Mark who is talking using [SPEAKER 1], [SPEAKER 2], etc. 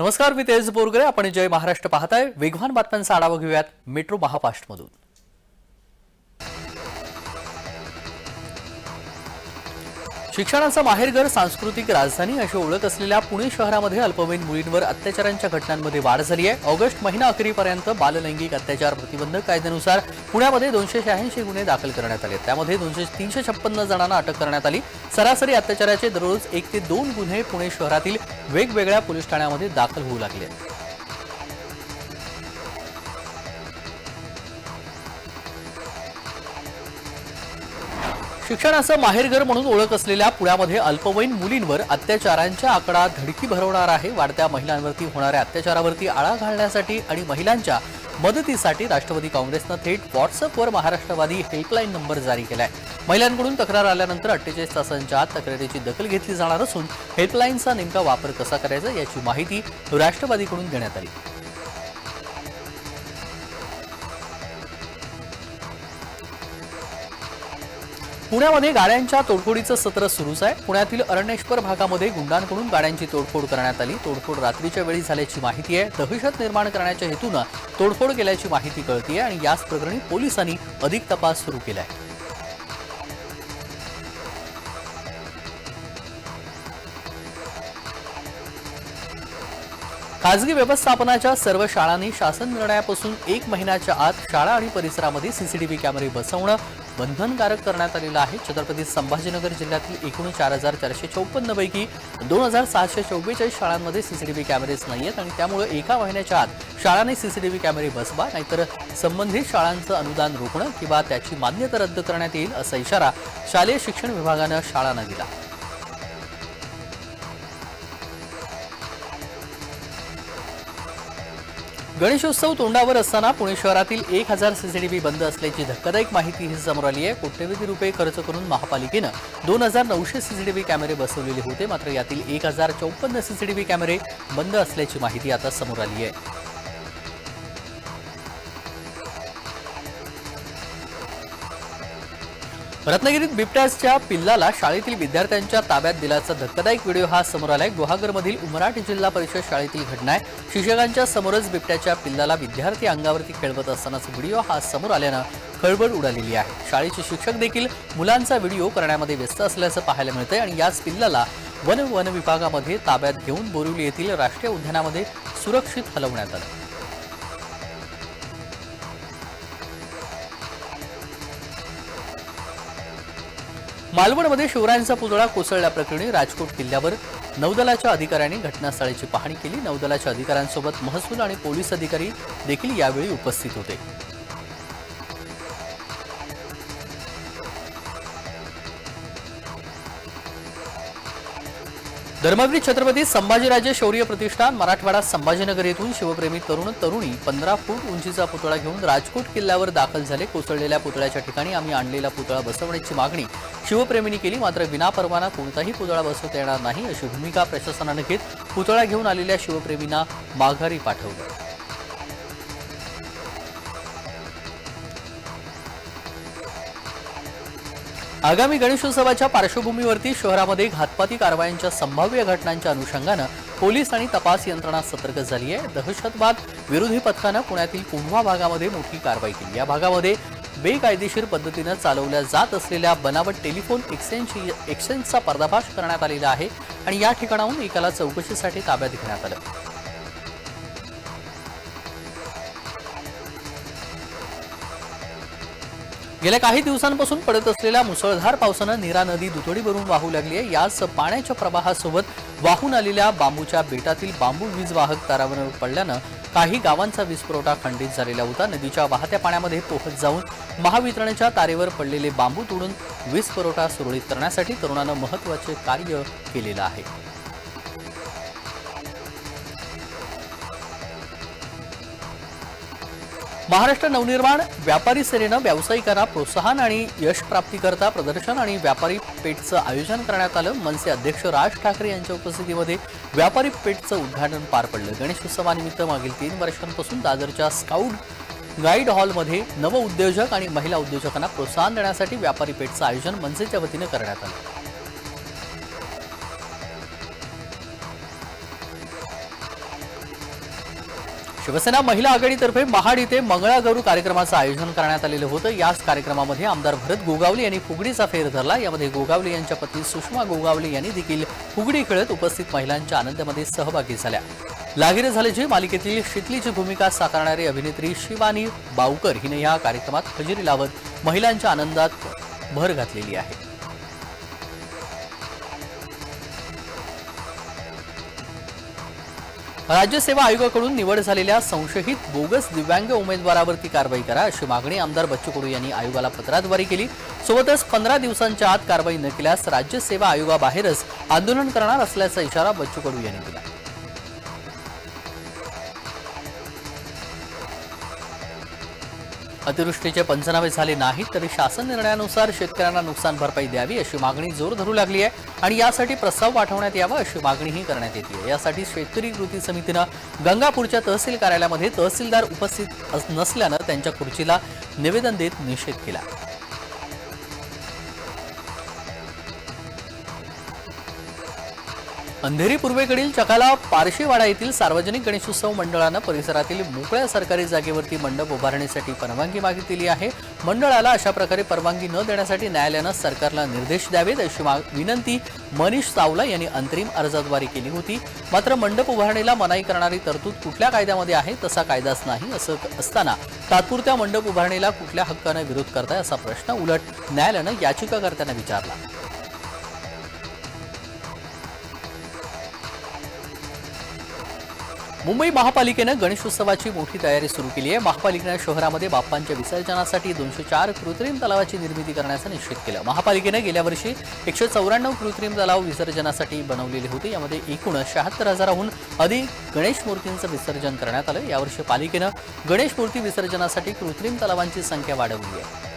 [SPEAKER 1] नमस्कार मी तेज बोरगरे. आपण जय महाराष्ट्र पाहताय. वेगवान बातम्यांचा आढावा घेऊयात. मेट्रो महापाष्टमधून शिक्षणाचं माहेरघर सांस्कृतिक राजधानी अशी ओळख असलेल्या पुणे शहरामध्ये अल्पवयीन मुलींवर अत्याचारांच्या घटनांमध्ये वाढ झाली आहे. ऑगस्ट महिना अखेरीपर्यंत बाललैंगिक अत्याचार प्रतिबंधक कायद्यानुसार पुण्यामध्ये दोनशे शहाऐंशी गुन्हे दाखल करण्यात आले त्यामध्ये दोनशे तीनशे छप्पन्न जणांना अटक करण्यात आली. सरासरी अत्याचाराचे दररोज एक ते दोन गुन्हे पुणे शहरातील वेगवेगळ्या पोलीस ठाण्यामध्ये दाखल होऊ लागले शिक्षणाचं माहेरघर म्हणून ओळख असलेल्या पुण्यामध्ये अल्पवयीन मुलींवर अत्याचारांच्या आकडा धडकी भरवणार आहे. वाढत्या महिलांवरती होणाऱ्या अत्याचारावरती आळा घालण्यासाठी आणि महिलांच्या मदतीसाठी राष्ट्रवादी काँग्रेसनं थेट व्हॉट्सअपवर महाराष्ट्रवादी हेल्पलाईन नंबर जारी केलाय. महिलांकडून तक्रार आल्यानंतर अठ्ठेचाळीस तासांच्या आत तक्रारीची दखल घेतली जाणार असून हेल्पलाईनचा नेमका वापर कसा करायचा याची माहिती राष्ट्रवादीकडून देण्यात आली. पुण्यामध्ये गाड्यांच्या तोडफोडीचं सत्र सुरूच आहे. पुण्यातील अरण्येश्वर भागामध्ये गुंडांकडून गाड्यांची तोडफोड करण्यात आली. तोडफोड रात्रीच्या वेळी झाल्याची माहिती आहे. दहशत निर्माण करण्याच्या हेतूनं तोडफोड केल्याची माहिती कळतीये आणि याच प्रकरणी पोलिसांनी अधिक तपास सुरू केला आहे खाजगी व्यवस्थापनाच्या सर्व शाळांनी शासन निर्णयापासून एक महिन्याच्या आत शाळा आणि परिसरामध्ये सीसीटीव्ही कॅमेरे बसवणं बंधनकारक करण्यात आलेलं आहे. छत्रपती संभाजीनगर जिल्ह्यातील एकूण चार हजार चारशे चौपन्न पैकी दोन हजार सहाशे चौवेचाळीस शाळांमध्ये सीसीटीव्ही कॅमेरेच नाही आहेत आणि त्यामुळे एका महिन्याच्या आत शाळांनी सीसीटीव्ही कॅमेरे बसवा नाहीतर संबंधित शाळांचं अनुदान रोखणं किंवा त्याची मान्यता रद्द करण्यात येईल असा इशारा शालेय शिक्षण विभागानं शाळांना दिला. गणेशोत्सव तोंडावर असताना पुणे शहरातील एक हजार सीसीटीव्ही बंद असल्याची धक्कादायक माहिती ही समोर आली आहे. कोट्यवधी रुपये खर्च करून महापालिकेनं दोन हजार नऊशे सीसीटीव्ही कॅमेरे बसवलेले होते. मात्र यातील एक हजार चौपन्न सीसीटीव्ही कॅमेरे बंद असल्याची माहिती आता समोर आली आहे. रत्नागिरीत बिबट्याच्या पिल्लाला शाळेतील विद्यार्थ्यांच्या ताब्यात दिल्याचा धक्कादायक व्हिडिओ हा समोर आलाय. गुहागरमधील उमराट जिल्हा परिषद शाळेतील घटना आहे. शिक्षकांच्या समोरच बिबट्याच्या पिल्लाला विद्यार्थी अंगावरती खेळवत असतानाचा व्हिडिओ हा समोर आल्यानं खळबळ उडालेली आहे. शाळेचे शिक्षक देखील मुलांचा व्हिडिओ करण्यामध्ये व्यस्त असल्याचं पाहायला मिळतंय आणि याच पिल्लाला वन वन विभागामध्ये ताब्यात घेऊन बोरिवली येथील राष्ट्रीय उद्यानामध्ये सुरक्षित हलवण्यात आलं. मालवणमध्ये शिवरायांचा पुतळा कोसळल्याप्रकरणी राजकोट किल्ल्यावर नौदलाच्या अधिकाऱ्यांनी घटनास्थळाची पाहणी केली. नौदलाच्या अधिकाऱ्यांसोबत महसूल आणि पोलीस अधिकारी देखील यावेळी उपस्थित होते. धर्मवीर छत्रपती संभाजीराजे शौर्य प्रतिष्ठान मराठवाडा संभाजीनगर येथून शिवप्रेमी तरुण तरुणी पंधरा फूट उंचीचा पुतळा घेऊन राजकोट किल्ल्यावर दाखल झाले. कोसळलेल्या पुतळ्याच्या ठिकाणी आम्ही आणलेला पुतळा बसवण्याची मागणी शिवप्रेमींनी केली. मात्र विनापरवाना कोणताही पुतळा बसवता येणार नाही अशी भूमिका प्रशासनानं घेत पुतळा घेऊन आलेल्या शिवप्रेमींना माघारी पाठवलं. आगामी गणेशोत्सवाच्या पार्श्वभूमीवरती शहरामध्ये घातपाती कारवायांच्या संभाव्य घटनांच्या अनुषंगानं पोलीस आणि तपास यंत्रणा सतर्क झाली आहे दहशतवाद विरोधी पथकानं पुण्यातील कुंभा भागामध्ये मोठी कारवाई केली. या भागामध्ये बेकायदेशीर पद्धतीनं चालवल्या जात असलेल्या बनावट टेलिफोन एक्सचेंज एक्सचेंजचा पर्दाफाश करण्यात आलेला आहे आणि या ठिकाणाहून एकाला चौकशीसाठी ताब्यात घेण्यात आलं. गेल्या काही दिवसांपासून पडत असलेल्या मुसळधार पावसानं नीरा नदी दुथडी भरून वाहू लागली आहे. याच पाण्याच्या प्रवाहासोबत वाहून आलेल्या बांबूच्या बेटातील बांबू वीज वाहक तारावर पडल्यानं काही गावांचा वीज पुरवठा खंडित झालेला होता. नदीच्या वाहत्या पाण्यामध्ये पोहत जाऊन महावितरणच्या तारेवर पडलेले बांबू तोडून वीज पुरवठा सुरळीत करण्यासाठी तरुणानं महत्त्वाचे कार्य केलेलं आहे. महाराष्ट्र नवनिर्माण व्यापारी सेनेनं व्यावसायिकांना प्रोत्साहन आणि यश प्राप्तीकरता प्रदर्शन आणि व्यापारी पेठचं आयोजन करण्यात आलं. मनसे अध्यक्ष राज ठाकरे यांच्या उपस्थितीमध्ये व्यापारी पेठचं उद्घाटन पार पडलं. गणेश उत्सवानिमित्त मागील तीन वर्षांपासून दादरच्या स्काउट गाईड हॉलमध्ये नवउद्योजक आणि महिला उद्योजकांना प्रोत्साहन देण्यासाठी व्यापारी पेठचं आयोजन मनसेच्या वतीनं करण्यात आलं. शिवसेना महिला आघाडीतर्फे महाड इथे मंगळागौरू कार्यक्रमाचं आयोजन करण्यात आलेलं होतं. याच कार्यक्रमामध्ये आमदार भरत गोगावले यांनी फुगडीचा फेर धरला. यामध्ये गोगावले यांच्या पत्नी सुषमा गोगावले यांनी देखील फुगडी खेळत उपस्थित महिलांच्या आनंदामध्ये सहभागी झाल्या. लागीर झाल्याची मालिकेतील शितलीची भूमिका साकारणारी अभिनेत्री शिवानी बावकर हिने या कार्यक्रमात हजेरी लावत महिलांच्या आनंदात भर घातलेली आहे. राज्य सेवा आयोगाकडून निवड झालेल्या संशयित बोगस दिव्यांग उमेदवारावरती कारवाई करा अशी मागणी आमदार बच्चू कडू यांनी आयोगाला पत्राद्वारे केली. सोबतच पंधरा दिवसांच्या आत कारवाई न केल्यास राज्य सेवा आयोगाबाहेरच आंदोलन करणार असल्याचा इशारा बच्चू कडू यांनी दिला. अतिवृष्टीचे पंचनामे झाले नाहीत तरी शासन निर्णयानुसार शेतकऱ्यांना नुकसान भरपाई द्यावी अशी मागणी जोर धरू लागली आहे आणि यासाठी प्रस्ताव पाठवण्यात यावा अशी मागणीही करण्यात येते. यासाठी शेतकरी कृती समितीनं गंगापूरच्या तहसील कार्यालयामध्ये तहसीलदार उपस्थित नसल्यानं त्यांच्या खुर्चीला निवेदन देत निषेध केला. अंधेरी पूर्वेकडील चकाला पारशीवाडा येथील सार्वजनिक गणेशोत्सव मंडळानं परिसरातील मोकळ्या सरकारी जागेवरती मंडप उभारण्यासाठी परवानगी मागितलेली आहे. मंडळाला अशा प्रकारे परवानगी न देण्यासाठी न्यायालयानं सरकारला निर्देश द्यावेत अशी मा- विनंती मनीष चावला यांनी अंतरिम अर्जाद्वारे केली होती. मात्र मंडप उभारणीला मनाई करणारी तरतूद कुठल्या कायद्यामध्ये आहे तसा कायदाच नाही असं असताना तात्पुरत्या मंडप उभारणीला कुठल्या हक्कानं विरोध करताय असा प्रश्न उलट न्यायालयानं याचिकाकर्त्यांना विचारला. मुंबई महापालिकेनं गणेशोत्सवाची मोठी तयारी सुरू केली आहे. महापालिकेनं शहरामध्ये बाप्पांच्या विसर्जनासाठी दोनशे चार कृत्रिम तलावाची निर्मिती करण्याचा निश्चित केलं. महापालिकेनं गेल्या वर्षी एकशे चौऱ्याण्णव कृत्रिम तलाव विसर्जनासाठी बनवलेले होते. यामध्ये एकूण शहात्तर हजाराहून अधिक गणेश मूर्तींचं विसर्जन करण्यात आलं. यावर्षी पालिकेनं गणेश मूर्ती विसर्जनासाठी कृत्रिम तलावांची संख्या वाढवली आहे.